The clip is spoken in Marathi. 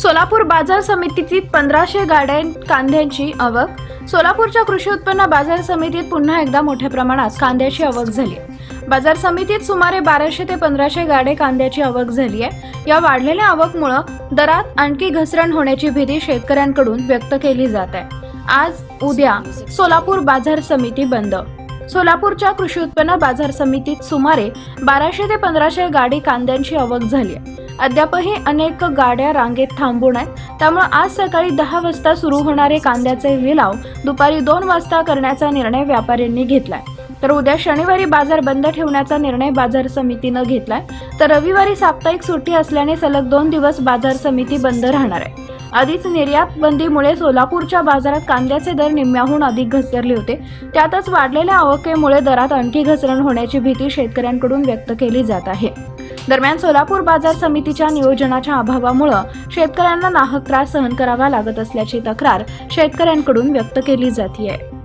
सोलापूर बाजार समितीतील पंधराशे गाड्या कांद्याची आवक. सोलापूरच्या कृषी उत्पन्न बाजार समितीत पुन्हा एकदा मोठ्या प्रमाणात कांद्याची आवक झाली. बाजार समितीत सुमारे बाराशे ते पंधराशे गाडे कांद्याची आवक झाली आहे या वाढलेल्या आवकमुळं दरात आणखी घसरण होण्याची भीती शेतकऱ्यांकडून व्यक्त केली जात आहे आज उद्या सोलापूर बाजार समिती बंद. सोलापूरच्या कृषी उत्पन्न बाजार समितीत सुमारे बाराशे ते पंधराशे गाडी कांद्यांची आवक झाली आहे अद्यापही अनेक गाड्या रांगेत थांबून आहेत. त्यामुळे आज सकाळी दहा वाजता सुरू होणारे कांद्याचे लिलाव दुपारी दोन वाजता करण्याचा निर्णय व्यापाऱ्यांनी घेतलाय. तर उद्या शनिवारी बाजार बंद ठेवण्याचा निर्णय बाजार समितीनं घेतलाय. तर रविवारी साप्ताहिक सुट्टी असल्याने सलग दोन दिवस बाजार समिती बंद राहणार आहे. आधीच निर्यात बंदीमुळे सोलापूरच्या बाजारात कांद्याचे दर निम्म्याहून अधिक घसरले होते. त्यातच वाढलेल्या आवकेमुळे दरात आणखी घसरण होण्याची भीती शेतकऱ्यांकडून व्यक्त केली जात आहे. दरम्यान सोलापूर बाजार समितीच्या नियोजनाच्या अभावामुळे शेतकऱ्यांना नाहक त्रास सहन करावा लागत असल्याची तक्रार शेतकऱ्यांकडून व्यक्त केली जाते